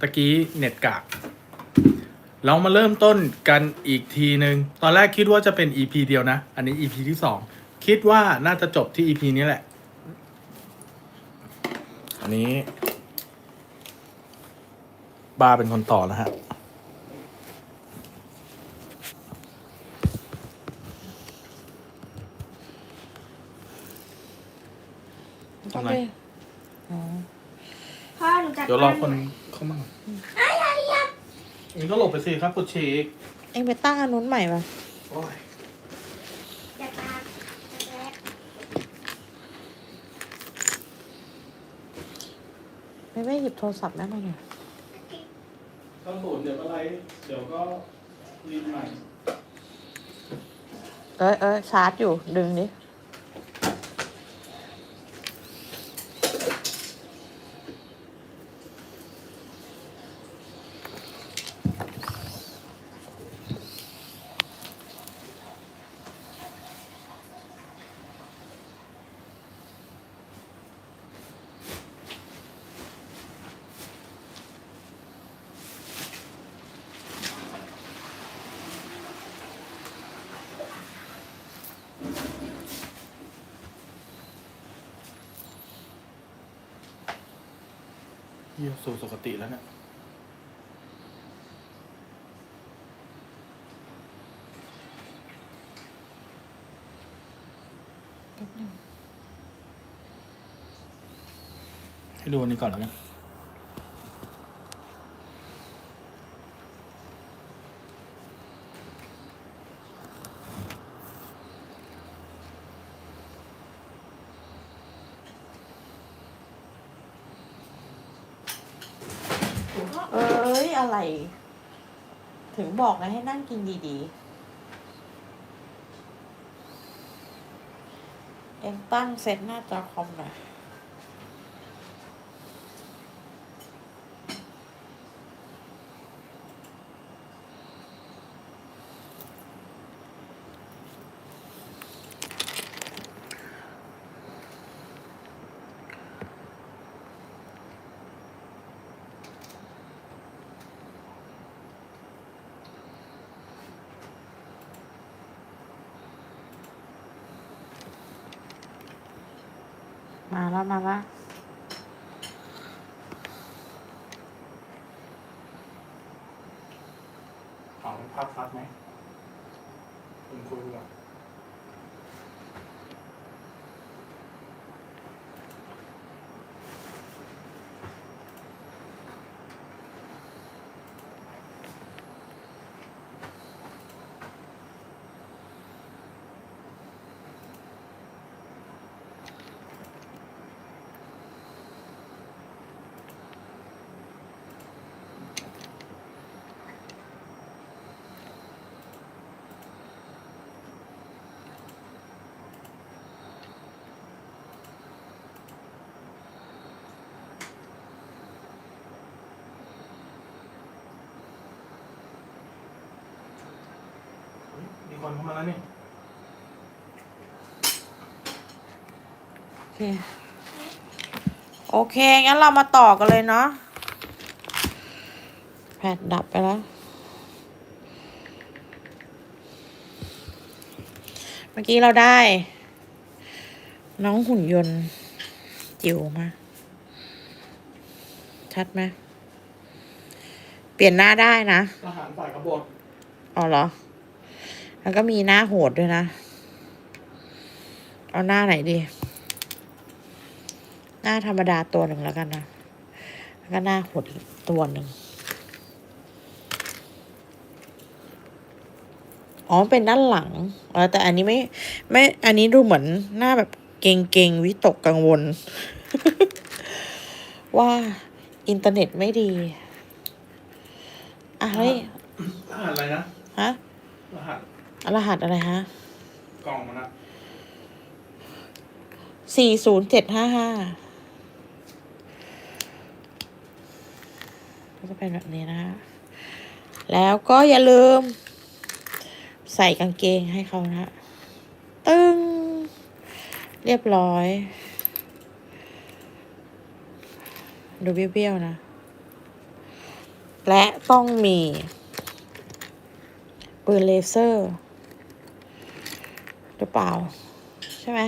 ตะกี้เน็ตกากเรามาเริ่มต้นกันอีกทีหนึ่งตอนแรกคิดว่าจะเป็น EP เดียวนะ อันนี้ EP ที่สองคิดว่าน่าจะจบที่ EP นี้แหละ อันนี้บาเป็นคนต่อนะฮะทำไมอ๋อพ่อหนูจัดเดี๋ยวรอบ้าคนหน่อย เข้ามาเองก็หลบไปสิครับปุชชีกเอ็งไปตั้งอันนู้นใหม่ป่ะโอ้ยจัดการจัดแล้วไม่ไม่หยิบโทรศัพท์แม่มาหน่อยถ้าศูนย์เดี๋ยวอะไร เดี๋ยวก็รีบใหม่ เอ้ยเอ้ยชาร์จอยู่ดึงดิ เยี่ยสู่สุคติแล้วเนี่ยให้ดูอันนี้ก่อนแล้วกัน เอะไร ถึงบอกไงให้นั่งกินดีๆ เอ็งตั้งเซตหน้าจอคอมหน่อย มาแล้วมาแล้ว เอาภาพชัดไหมคุณคุยก่อน เฮ้ยมี คนเข้ามาแล้วนี่โอเค โอเค งั้นเรามาต่อกันเลยเนาะ แผดดับไปแล้ว เมื่อกี้เราได้ น้องหุ่นยนต์จิ๋วมา ชัดไหม เปลี่ยนหน้าได้นะ ทหารฝ่ายกบฏ อ๋อเหรอ แล้วก็มีหน้าโหดด้วยนะ เอาหน้าไหนดี หน้าธรรมดาตัวหนึ่งแล้วกันนะ แล้วก็หน้าโหดอีกตัวหนึ่ง อ๋อ เป็นด้านหลังเออแต่อันนี้ไม่ ไม่ อันนี้ดูเหมือนหน้าแบบเก่งเก่งๆวิตกกังวล ว่าอินเทอร์เน็ตไม่ดี อะเฮ้ย รหัสอะไรนะ ฮะ รหัส รหัสอะไรฮะ กล่องมันนะสี่ศูนย์เจ็ดห้าห้าก็จะเป็นแบบนี้นะฮะแล้วก็อย่าลืม ใส่กางเกงให้เขานะฮะตึงเรียบร้อย ดูเบี้ยวๆนะ และต้องมีปืนเลเซอร์หรือ เปล่า ใช่ไหม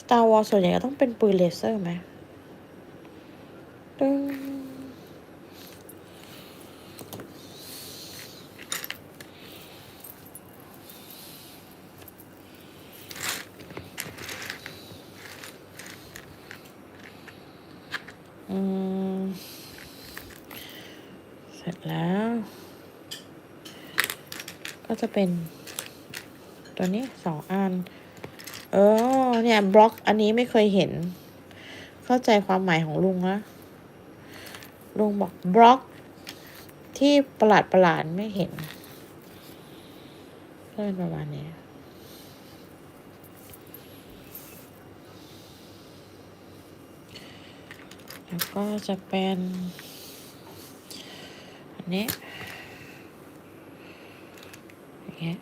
Star Wars ส่วนใหญ่ก็ต้องเป็นปืนเลเซอร์ไหมตึงอืมเสร็จแล้ว ก็จะเป็น ตัวนี้สองอัน เออ เนี่ยบล็อกอันนี้ไม่เคยเห็น เข้าใจความหมายของลุงนะลุงบอกบล็อก ที่ประหลาดประหลาดไม่เห็นก็เป็นประมาณนี้แล้วก็จะเป็น อันนี้อย่างเงี้ย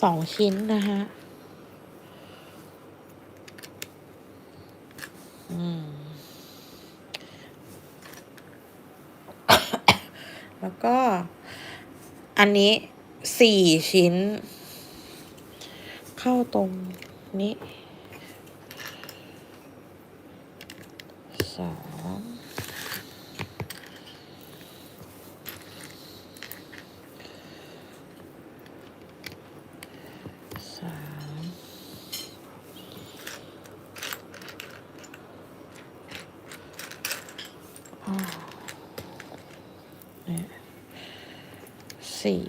สองชิ้นนะฮะแล้วก็ อันนี้สี่ชิ้น เข้าตรงนี้สองสามอ้าวเนี่ย สี่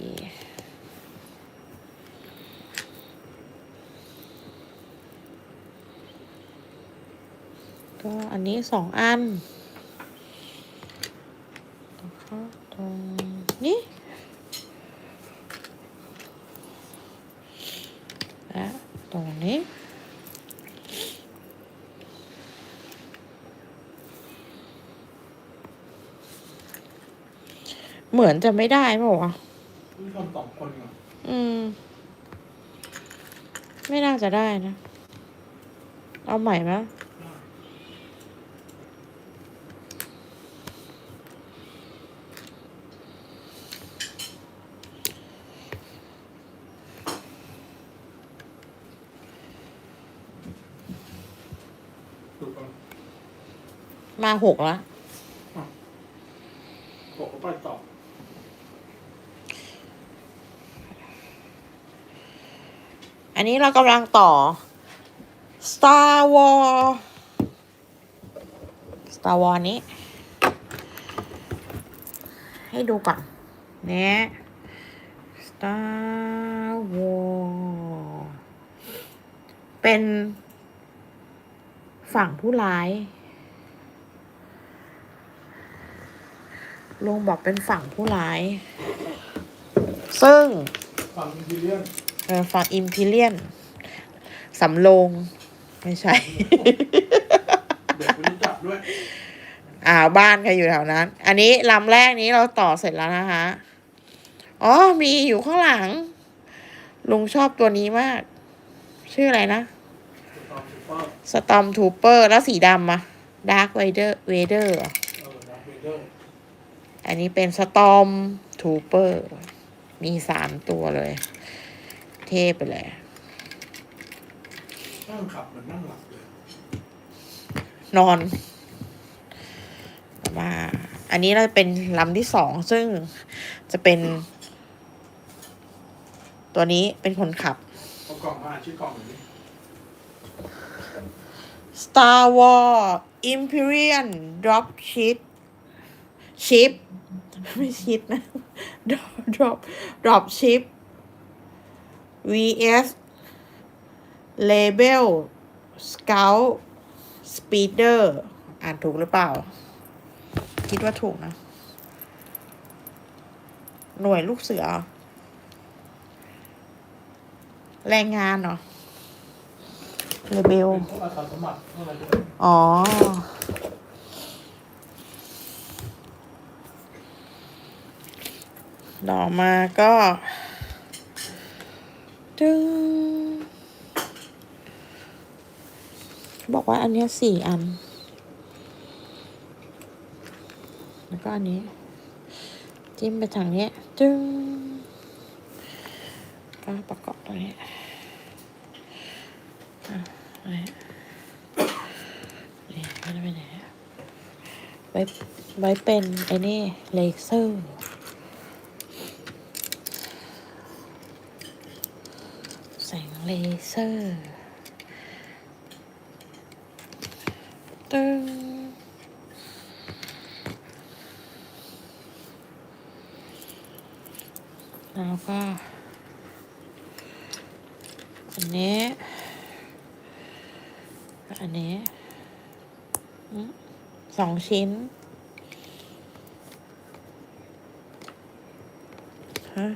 ก็อันนี้สองอันแล้วก็ตรงนี้ และตรงนี้ เหมือนจะไม่ได้เปล่าวะมีคนสองคนเหรออืม ไม่น่าจะได้นะ เอาใหม่ไหมยดูก่อนมาหกแล้ว บอกเขาไปต่อ อันนี้เรากำลังต่อ Star Wars Star Wars นี้ ให้ดูก่อนเนี่ย Star Wars เป็นฝั่งผู้ร้าย ลุงบอกเป็นฝั่งผู้ร้าย ซึ่ง ฝั่งอินทีเลียน ออฝั่งอิมพีเรียนสำโรงไม่ใช่ เด็กคนนี้จับด้วย อ่าบ้านใครอยู่แถวนั้น อันนี้ลำแรกนี้เราต่อเสร็จแล้วนะคะ อ๋อ มีอยู่ข้างหลัง ลุงชอบตัวนี้มาก ชื่ออะไรนะตอนซูเปอร์สตอมทูเปอร์ แล้วสีดำอะดาร์ v เวเดอร์เวเดอร์เออดับเบลเดอร์อันนี้เป็นสตอมทูเปอร์ มีสามตัวเลย เทพไปเลยนั่งขับเหมือนนั่งหลับเลย นอนว่าอันนี้เราเป็นลำที่สองซึ่งจะเป็น ตัวนี้เป็นคนขับเอากล่องมาชื่อกล่องหน่อยดิ Star Wars Imperial Drop Ship Ship ไม่ชิดนะ Drop Drop Drop Ship vs Label Scout Speeder อ่านถูกหรือเปล่า คิดว่าถูกนะ หน่วยลูกเสือ แรงงานเหรอเลเบลเป็นพวกอาสาสมัครพวกอะไรด้วยอ๋อต่อมาก็ ดึงบอกว่าอันนี้สี่อัน แล้วก็อันนี้ จิ้มไปทางนี้จึ้งก็ประกอบตรงนี้อะนี่นี่มันจะไปไหนอะไว้ไว้เป็นไอ้นี่เลเซอร์ แสงเลเซอร์ตึงแล้วก็ อันนี้ อันนี้สองชิ้น ฮะ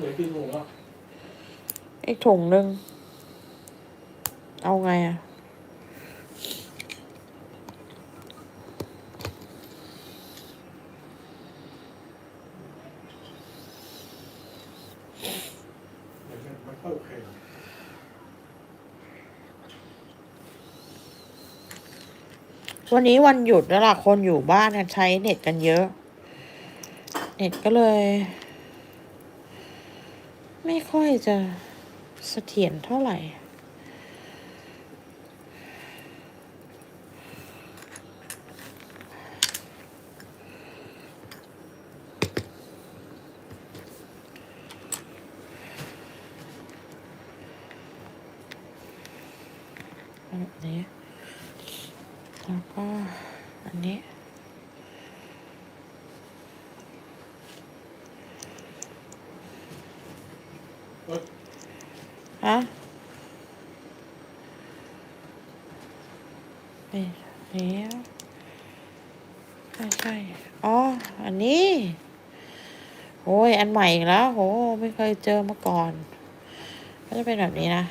เหลือกี่ถุงอะอีกถุงหนึ่ง เอาไงอะไม่ค่อยโอเควันนี้วันหยุดแล้วล่ะคนอยู่บ้านกันใช้เน็ตกันเยอะ เน็ตก็เลยไม่ ค่อยจะเสถียรเท่าไหร่ อันนี้ แล้วก็อันนี้ เอ้ย ฮะนี่แล้วใช่ใช่อ๋อ อันนี้ โอ้ย อันใหม่อีกแล้ว โห ไม่เคยเจอมาก่อน ก็จะเป็นแบบนี้นะ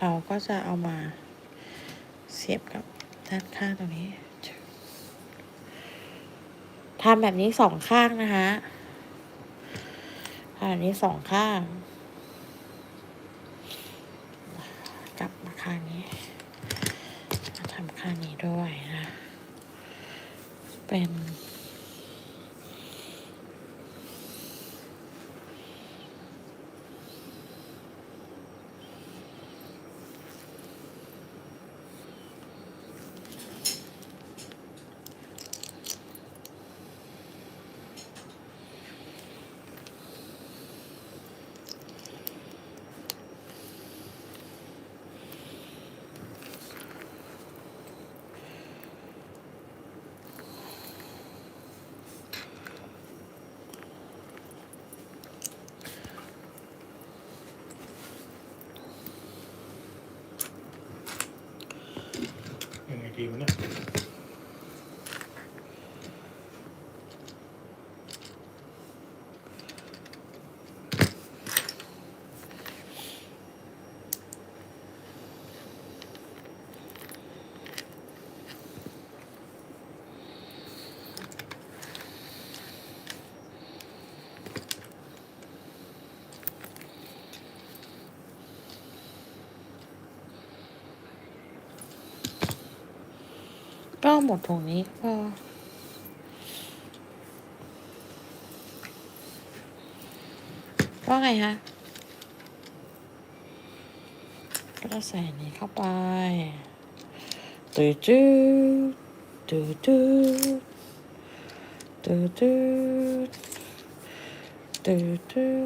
เราก็จะเอามาเสียบกับด้านข้างตรงนี้ ทำแบบนี้สองข้างนะคะทำแบบนี้สองข้าง กลับมาข้างนี้มาทำข้างนี้ด้วยนะ เป็น ยังไงดีวะเนี่ย มดตรงนี้พอว่าไงคะก็จะใส่อันนี้เข้าไปตื้อจื้อตื้อจื้อตื้อจื้อตื้อจื้อ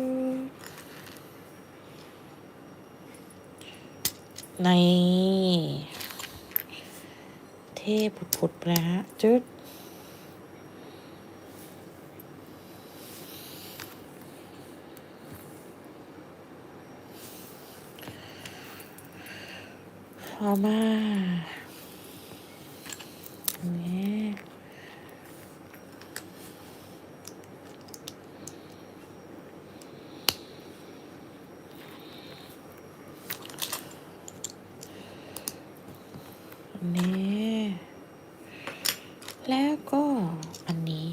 ในเท่ผุดๆไปฮะจุดพอมาอันนี้อันนี้ แล้วก็อันนี้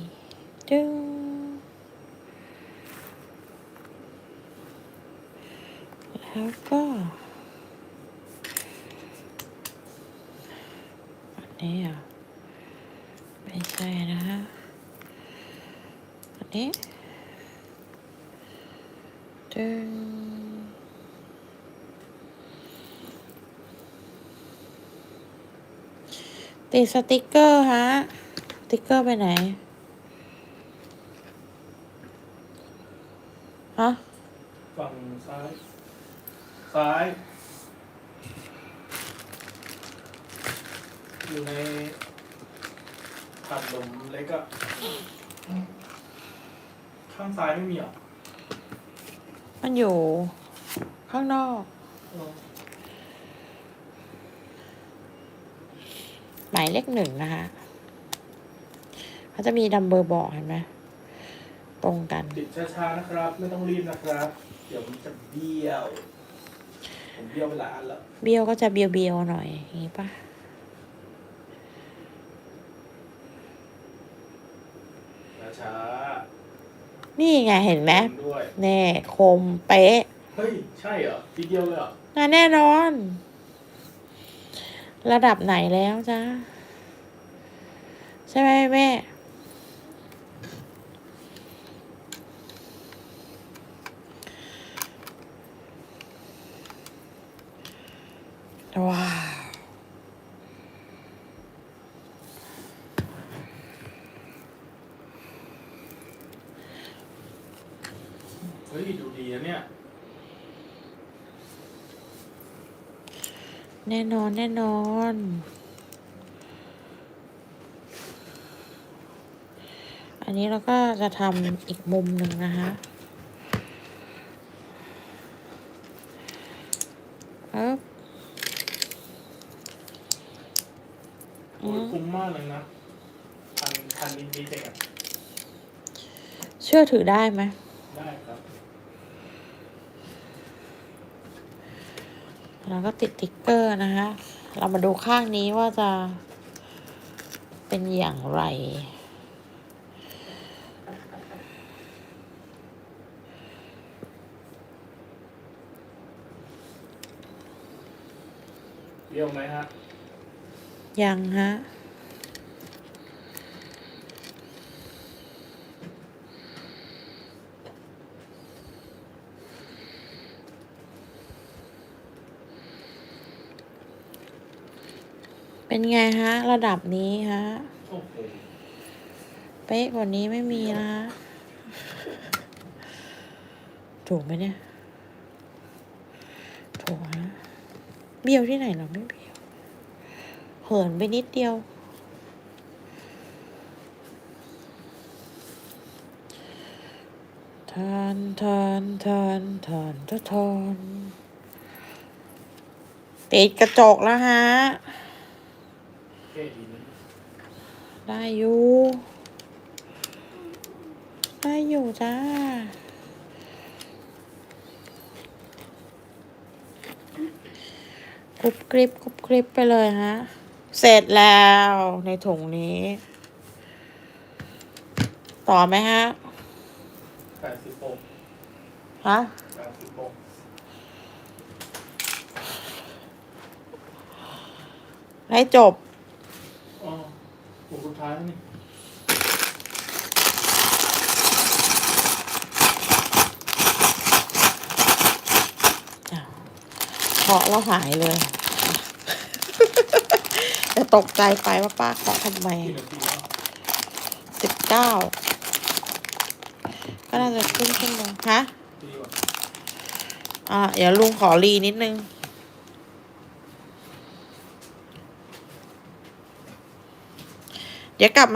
ดึง แล้วก็ อันนี้อะ ไม่ใช่นะฮะอันนี้ดึงติดสติกเกอร์ฮะ สติกเกอร์ไปไหน ฮะ ฝั่งซ้าย ซ้าย อยู่ใน ถัดหลุมเล็กอะข้างซ้ายไม่มีเหรอมันอยู่ ข้างนอกเออหมายเลขหนึ่งนะคะเขาจะมีดัมเบอร์บอกเห็นไหมตรงกัน ติดช้าๆนะครับ ไม่ต้องรีบนะครับ เดี๋ยวมันจะเบี้ยว ผมเบี้ยวไปหลายอันแล้ว เบี้ยวก็จะเบียวเบียวๆหน่อยอย่างงี้ปะ ช้านี่ไงเห็นไหมๆด้วยแน่คมเป๊ะ เฮ้ย ใช่เหรอทีเดียวเลยเหรอน่าแน่นอน ระดับไหนแล้วจ้าใช่ไหมแม่ว้า เฮ้ย ดูดีนะเนี่ย แน่นอน แน่นอน อันนี้เราก็จะทำอีกมุมหนึ่งนะคะอ๊บโอ้ยคุ้มมากเลยนะพันพันนิดนิดเองอะเชื่อถือได้ไหมได้ครับ แล้วก็ติดติ๊กเกอร์นะคะ เรามาดูข้างนี้ว่าจะเป็นอย่างไรเบี้ยวไหมฮะ ยังฮะ เป็นไงฮะ ระดับนี้ฮะโอ้โหเป๊ะกว่านี้ไม่มีนะฮะถูกไหมเนี่ย ถูกฮะ เบี้ยวที่ไหนเราไม่เบี้ยว เหินไปนิดเดียวทานทานทานทานทานทานติดกระจกแล้วฮะเท่ดีนะ ได้อยู่ ได้อยู่จ้ากรุบกริบกรุบกริบไปเลยฮะ เสร็จแล้วในถุงนี้ ต่อไหมฮะแปดสิบหกฮะแปดสิบหกได้จบ อ๋อถุงสุดท้ายแล้วนี่ เคาะแล้วหายเลยจะตกใจไปว่าป้าเคาะทำไมสิบเก้าก็น่าจะขึ้นขึ้นลงฮะอ่าเดี๋ยวลุงขอรีนิดนึงเดี๋ยวกลับมา